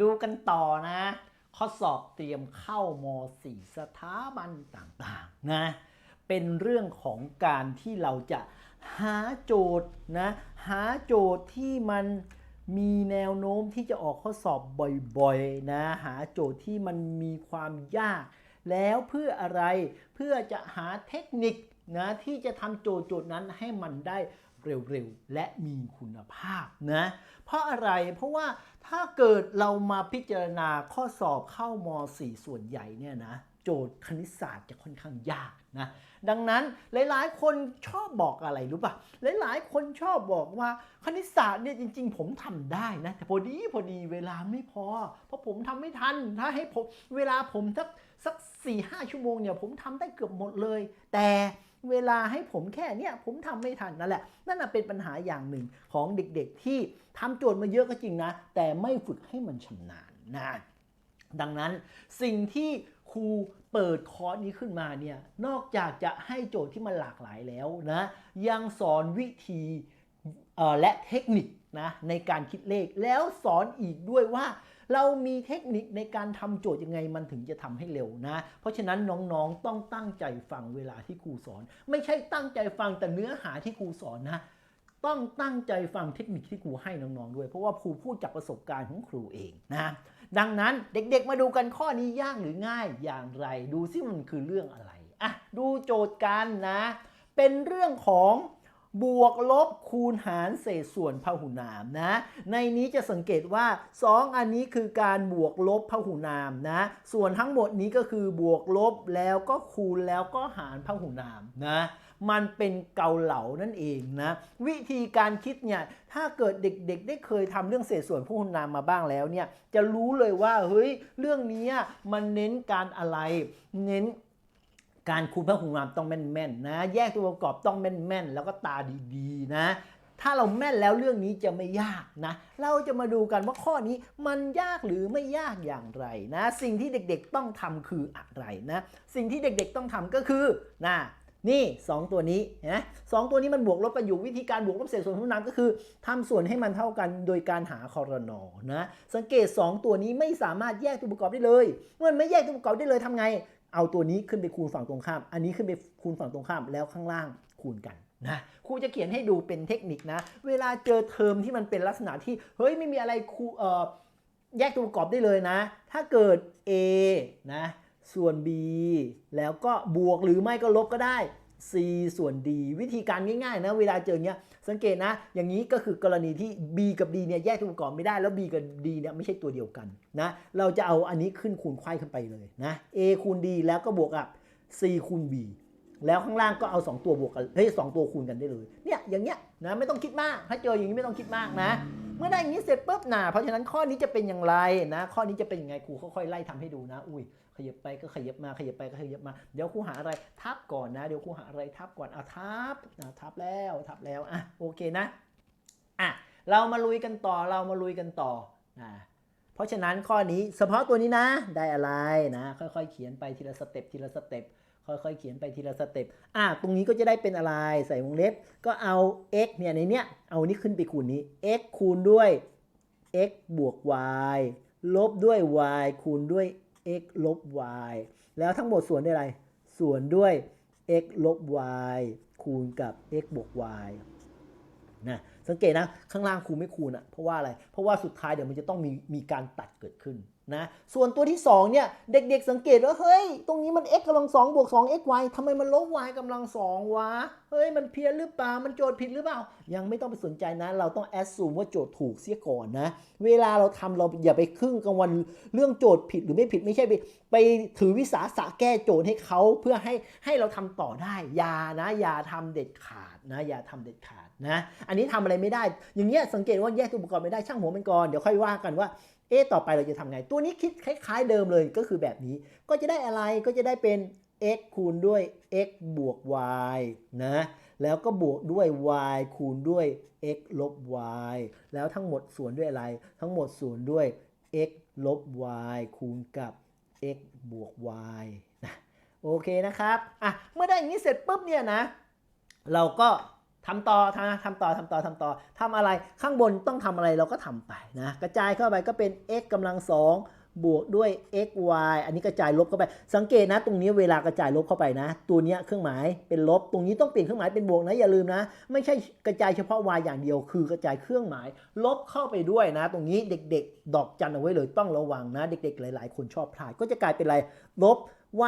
ดูกันต่อนะ ข้อสอบเตรียมเข้าม .4 สถาบันต่างๆนะเป็นเรื่องของการที่เราจะหาโจทย์นะหาโจทย์ที่มันมีแนวโน้มที่จะออกข้อสอบบ่อยๆนะหาโจทย์ที่มันมีความยาก แล้วเพื่ออะไรเพื่อจะหาเทคนิคนะที่จะทำโจทย์โจทย์นั้นให้มันได้เร็วๆ และมีคุณภาพนะเพราะอะไรเพราะว่า ถ้าเกิดเรามาพิจารณาข้อสอบเข้าม4ส่วนใหญ่เนี่ยนะโจทย์คณิตศาสตร์จะค่อนข้างยากนะดังนั้นหลายๆ คนชอบบอกอะไรรู้ป่ะหลายๆ คนชอบบอกว่าคณิตศาสตร์เนี่ยจริง ๆ ผมทำได้นะแต่พอดีพอดีเวลาไม่พอ เพราะผมทำไม่ทันถ้าให้ผมเวลาผมสักสักสี่ห้าชั่วโมงเนี่ยผมทำได้เกือบหมดเลย แต่ เวลาให้ผมแค่เนี่ยผมทำไม่ทันนั่นแหละ นั่นนะเป็นปัญหาอย่างหนึ่งของเด็กๆ ที่ทำโจทย์มาเยอะก็จริงนะ แต่ไม่ฝึกให้มันชำนาญนะดังนั้นสิ่งที่ครูเปิดคอร์สนี้ขึ้นมาเนี่ยนอกจากจะให้โจทย์ที่มันหลากหลายแล้วนะยังสอนวิธีและเทคนิคนะในการคิดเลขแล้วสอนอีกด้วยว่า เรามีเทคนิคในการทำโจทย์ยังไงมันถึงจะทำให้เร็วนะ เพราะฉะนั้นน้องๆต้องตั้งใจฟังเวลาที่ครูสอน ไม่ใช่ตั้งใจฟังแต่เนื้อหาที่ครูสอนนะต้องตั้งใจฟังเทคนิคที่ครูให้น้องๆด้วย เพราะว่าครูพูดจากประสบการณ์ของครูเองนะดังนั้นเด็กๆมาดูกันข้อนี้ยากหรือง่ายอย่างไร ดูซิมันคือเรื่องอะไรอะดูโจทย์กันนะ เป็นเรื่องของ บวกลบคูณหารเศษส่วนพหุนามนะ ในนี้จะสังเกตว่า 2 อันนี้คือการบวกลบพหุนามนะ ส่วนทั้งหมดนี้ก็คือบวกลบแล้วก็คูณแล้วก็หารพหุนามนะ มันเป็นเกาเหลานั่นเองนะ วิธีการคิดเนี่ยถ้าเกิดเด็กๆ ได้เคยทำเรื่องเศษส่วนพหุนามมาบ้างแล้วเนี่ยจะรู้เลยว่าเฮ้ยเรื่องนี้มันเน้นการอะไร เน้น การคูณพหุนามต้องแม่นๆนะ แยกตัวประกอบต้องแม่นๆ แล้วก็ตาดีๆ นะ ถ้าเราแม่นแล้วเรื่องนี้จะไม่ยากนะ เราจะมาดูกันว่าข้อนี้มันยากหรือไม่ยากอย่างไรนะ สิ่งที่เด็กๆต้องทำคืออะไรนะ สิ่งที่เด็กๆต้องทำก็คือนะนี่ 2 ตัวนี้นะสองตัวนี้มันบวกลบกันอยู่วิธีการบวกลบเศษส่วนพหุนามก็คือทำส่วนให้มันเท่ากันโดยการหาคอรนอนะสังเกต 2 ตัวนี้ไม่สามารถแยกตัวประกอบได้เลย เมื่อมันไม่แยกตัวประกอบได้เลยทำไง เอาตัวนี้ขึ้นไปคูณฝั่งตรงข้าม อันนี้ขึ้นไปคูณฝั่งตรงข้ามแล้วข้างล่างคูณกันนะครูจะเขียนให้ดูเป็นเทคนิคนะ เวลาเจอเทอมที่มันเป็นลักษณะที่เฮ้ยไม่มีอะไรครูเอ่อแยกตัวประกอบได้เลยนะ ถ้าเกิด A นะส่วน B แล้วก็บวกหรือไม่ก็ลบก็ได้ C ส่วน D วิธีการง่ายๆนะเวลาเจอเงี้ยสังเกตนะ อย่างนี้ก็คือกรณีที่ B กับ D เนี่ยแยกตัวประกอบไม่ได้แล้ว B กับ D เนี่ยไม่ใช่ตัวเดียวกันนะเราจะเอาอันนี้ขึ้นคูณไขว้ขึ้นไปเลยนะ A คูณ D แล้วก็บวกกับ C คูณ B แล้วข้างล่างก็เอา 2 ตัวบวกกันเฮ้ยสองตัวคูณกันได้เลยเนี่ยอย่างเงี้ยนะไม่ต้องคิดมากถ้าเจออย่างนี้ไม่ต้องคิดมากนะ เมื่อได้อย่างนี้เสร็จปุ๊บนะเพราะฉะนั้นข้อนี้จะเป็นอย่างไรนะ ข้อนี้จะเป็นยังไงครูค่อยๆไล่ทำให้ดูนะ อุ้ย ขยับไปก็ขยับมาขยับไปก็ขยับมา เดี๋ยวครูหาอะไรทับก่อนนะ เดี๋ยวครูหาอะไรทับก่อนเอาทับอะทับแล้วทับแล้วอะโอเคนะอะเรามาลุยกันต่อเรามาลุยกันต่อนะเพราะฉะนั้นข้อนี้เฉพาะตัวนี้นะได้อะไรนะ ค่อยๆ เขียนไปทีละสเต็ปทีละสเต็ปค่อยๆ เขียนไปทีละสเต็ป อะ ตรงนี้ก็จะได้เป็นอะไร ใส่วงเล็บ ก็เอา x เนี่ย ในเนี้ย เอานี้ขึ้นไปคูณนี้ x คูณด้วย x บวก y ลบด้วย y คูณด้วย x ลบ y แล้วทั้งหมดส่วนด้วยอะไร ส่วนด้วย x ลบ y คูณกับ x บวก y นะสังเกตนะ ข้างล่างคูณไม่คูณอะเพราะว่าอะไร เพราะว่าสุดท้ายเดี๋ยวมันจะต้องมีมีการตัดเกิดขึ้น นะส่วนตัวที่ 2 เนี่ย เด็กๆสังเกตว่า เฮ้ย ตรงนี้มัน x กำลัง2บวก2 x y ทำไมมันลบ y กำลัง2วะ เฮ้ย มันเพี้ยนหรือเปล่า มันโจทย์ผิดหรือเปล่า ยังไม่ต้องไปสนใจนะ เราต้องแอดซูมว่าโจทย์ถูกเสียก่อนนะ เวลาเราทำเราอย่าไปครึ่งกลางวันเรื่องโจทย์ผิดหรือไม่ผิดไม่ใช่ไปไปถือวิสาสะแก้โจทย์ให้เขาเพื่อให้ให้เราทำต่อได้อย่านะอย่าทำเด็ดขาดนะอย่าทำเด็ดขาดนะ อันนี้ทำอะไรไม่ได้ อย่างเงี้ยสังเกตว่าแยกตัวประกอบไม่ได้ช่างหัวมันก่อนเดี๋ยวค่อยว่ากันว่า เอ๊ต่อไปเราจะทำไง ตัวนี้คิดคล้ายๆเดิมเลยก็คือแบบนี้ ก็จะได้อะไรก็จะได้เป็น x คูณด้วย x บวก y นะ แล้วก็บวกด้วย y คูณด้วย x ลบ y แล้วทั้งหมดส่วนด้วยอะไร ทั้งหมดส่วนด้วย x ลบ y คูณกับ x บวก y นะ โอเคนะครับ อะ เมื่อได้อย่างนี้เสร็จปุ๊บเนี่ยนะ เราก็ ทำต่อทำทำต่อทำต่อทำต่อทำอะไรข้างบนต้องทำอะไรเราก็ทำไปนะกระจายเข้าไปก็เป็น x กำลังสอง บวกด้วย x y อันนี้กระจายลบเข้าไป สังเกตนะ ตรงนี้เวลากระจายลบเข้าไปนะ ตัวนี้เครื่องหมายเป็นลบ ตรงนี้ต้องเปลี่ยนเครื่องหมายเป็นบวกนะอย่าลืมนะ ไม่ใช่กระจายเฉพาะ y อย่างเดียว คือกระจายเครื่องหมาย ลบเข้าไปด้วยนะ ตรงนี้เด็ก ๆ ดอกจันเอาไว้เลยต้องระวังนะ เด็ก ๆ หลาย ๆ คนชอบพลาด ก็จะกลายเป็นอะไรลบ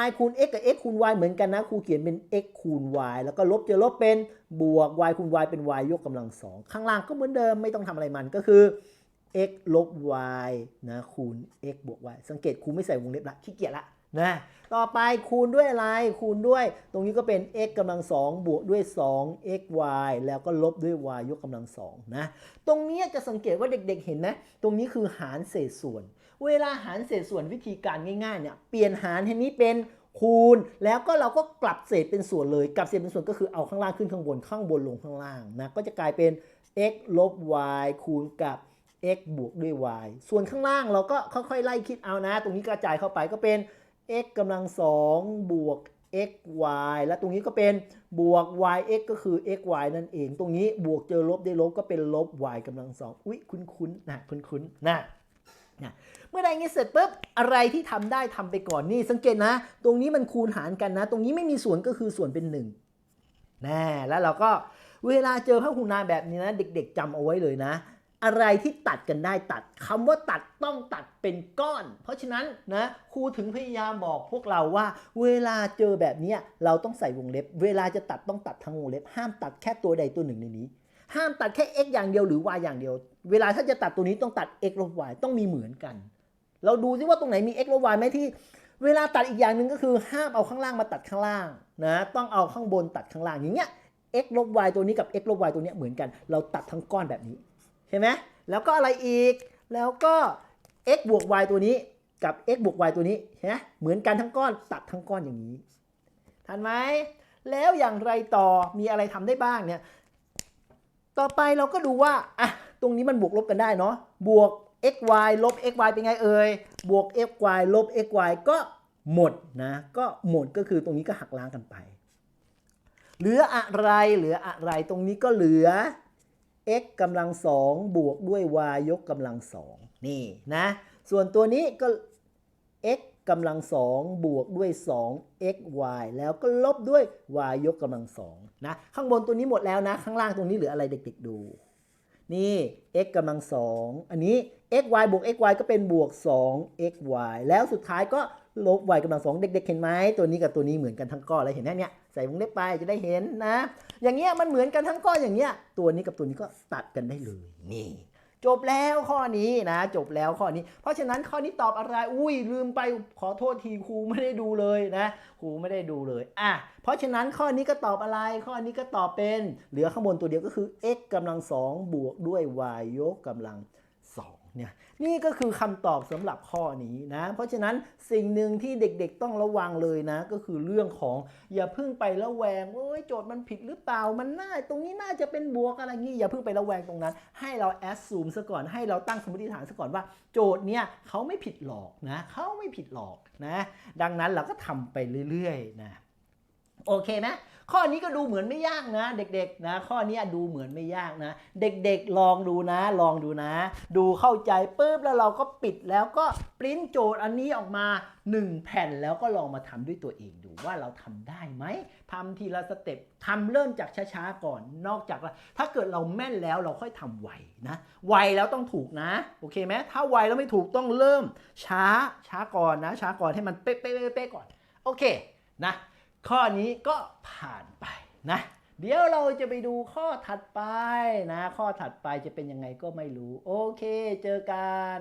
y คูณ x กับ x คูณ y เหมือนกันนะครูเขียนเป็น x คูณ y แล้วก็ลบจอลบเป็นบวก y คูณ y เป็น y ยกกำลังสองข้างล่างก็เหมือนเดิมไม่ต้องทำอะไรมันก็คือ x ลบ y นะคูณ x บวก y สังเกตครูไม่ใส่วงเล็บละขี้เกียจละนะต่อไปคูณด้วยอะไรคูณด้วย ตรงนี้ก็เป็น x กำลังสองบวกด้วย 2 x y แล้วก็ลบด้วย y ยกกำลังสองนะตรงนี้จะสังเกตว่าเด็กๆเห็นไหมตรงนี้คือหารเศษส่วน เวลาหารเศษส่วนวิธีการง่ายๆเนี่ยเปลี่ยนหารให้นี้เป็นคูณ แล้วก็เราก็กลับเศษเป็นส่วนเลยกลับเศษเป็นส่วนก็คือเอาข้างล่างขึ้นข้างบนข้างบนลงข้างล่างนะก็จะกลายเป็น x ลบ y คูณกับ x บวกด้วย y ส่วนข้างล่างเราก็ค่อยๆไล่คิดเอานะ ตรงนี้กระจายเข้าไปก็เป็น x กำลังสองบวก x y แล้วตรงนี้ก็เป็นบวก y x ก็คือ x y นั่นเอง ตรงนี้บวกเจอลบได้ลบก็เป็นลบ y กำลังสองอุ๊ยคุ้นๆนะคุ้นๆนะนะเมื่อใดงี้เสร็จปุ๊บอะไรที่ทำได้ทำไปก่อนนี่สังเกตนะ ตรงนี้มันคูณหารกันนะ ตรงนี้ไม่มีส่วนก็คือส่วนเป็นหนึ่งแน่แล้วเราก็เวลาเจอพหุนาแบบนี้นะ เด็ก ๆจำเอาไว้เลยนะ อะไรที่ตัดกันได้ตัดคำว่าตัดต้องตัดเป็นก้อน เพราะฉะนั้นนะครูถึงพยายามบอกพวกเราว่า เวลาเจอแบบนี้เราต้องใส่วงเล็บ เวลาจะตัดต้องตัดทั้งวงเล็บ ห้ามตัดแค่ตัวใดตัวหนึ่งในนี้ ห้ามตัดแค่ x อย่างเดียวหรือ y อย่างเดียว เวลาถ้าจะตัดตัวนี้ต้องตัด x ลบ y ต้องมีเหมือนกัน เราดูซิว่าตรงไหนมี x ลบ y ไหมที่ เวลาตัดอีกอย่างหนึ่งก็คือ ห้ามเอาข้างล่างมาตัดข้างล่างนะต้องเอาข้างบนตัดข้างล่างอย่างเงี้ย x ลบ y ตัวนี้กับ x ลบ y ตัวนี้เหมือนกัน เราตัดทั้งก้อนแบบนี้ ใช่ไหมแล้วก็อะไรอีก แล้วก็ x บวก y ตัวนี้กับ x บวก y ตัวนี้ใช่ไหมเหมือนกันทั้งก้อนตัดทั้งก้อนอย่างนี้ ทันไหม แล้วอย่างไรต่อมีอะไรทำได้บ้างเนี่ย ต่อไปเราก็ดูว่าอะตรงนี้มันบวกลบกันได้เนาะ บวก x y ลบ x y เป็นไงเอ่ย บวก x y ลบ x y ก็หมดนะ ก็หมดก็คือตรงนี้ก็หักล้างกันไป เหลืออะไร เหลืออะไร ตรงนี้ก็เหลือ x กำลังสองบวกด้วย y ยกกำลังสองนี่นะ ส่วนตัวนี้ก็ x กำลังสองบวกด้วย2 x y แล้วก็ลบด้วย y ยกกำลังสองนะข้างบนตัวนี้หมดแล้วนะ ข้างล่างตรงนี้เหลืออะไรเด็กๆดู นี่ x กำลังสองอันนี้ x y บวก x y ก็เป็นบวก2 x y แล้วสุดท้ายก็ ลบ y กำลังสองเด็กๆเห็นไหมตัวนี้กับตัวนี้เหมือนกันทั้งก้อนเลยเห็นไหมเนี่ยใส่วงเล็บไปจะได้เห็นนะ อย่างเงี้ยมันเหมือนกันทั้งก้อนอย่างเงี้ยตัวนี้กับตัวนี้ก็ตัดกันได้เลยนี่จบแล้วข้อนี้นะ จบแล้วข้อนี้ เพราะฉะนั้นข้อนี้ตอบอะไรอุ้ยลืมไปขอโทษทีครูไม่ได้ดูเลยนะครูไม่ได้ดูเลยอะเพราะฉะนั้นข้อนี้ก็ตอบอะไร ข้อนี้ก็ตอบเป็น เหลือข้างบนตัวเดียวก็คือ x กำลังสองบวกด้วย y ยกกำลัง เนี่ยนี่ก็คือคำตอบสำหรับข้อนี้นะ เพราะฉะนั้นสิ่งหนึ่งที่เด็กๆต้องระวังเลยนะ ก็คือเรื่องของอย่าเพิ่งไประแวงโอ้ยโจทย์มันผิดหรือเปล่ามันน่า ตรงนี้น่าจะเป็นบวกอะไรงี้อย่าเพิ่งไประแวงตรงนั้น ให้เราแอดซูมซะก่อนให้เราตั้งสมมติฐานซะก่อนว่า โจทย์เนี่ยเขาไม่ผิดหรอกนะเขาไม่ผิดหรอกนะ ดังนั้นเราก็ทำไปเรื่อยๆนะโอเคไหม ข้อนี้ก็ดูเหมือนไม่ยากนะ เด็กๆนะ ข้อนี้ดูเหมือนไม่ยากนะ เด็กๆลองดูนะ ลองดูนะ ดูเข้าใจปุ๊บแล้วเราก็ปิดแล้วก็ปริ้นโจทย์อันนี้ออกมา 1 แผ่นแล้วก็ลองมาทำด้วยตัวเองดูว่าเราทำได้ไหมทำทีละสเต็ปทำเริ่มจากช้าๆก่อน นอกจากถ้าเกิดเราแม่นแล้วเราค่อยทำไวนะ ไวแล้วต้องถูกนะ โอเคไหมถ้าไวแล้วไม่ถูกต้องเริ่ม ช้าช้าก่อนนะ ช้าก่อนให้มันเป๊ะๆๆก่อน โอเคนะ ข้อนี้ก็ผ่านไปนะ เดี๋ยวเราจะไปดูข้อถัดไปนะ ข้อถัดไปจะเป็นยังไงก็ไม่รู้ โอเค เจอกัน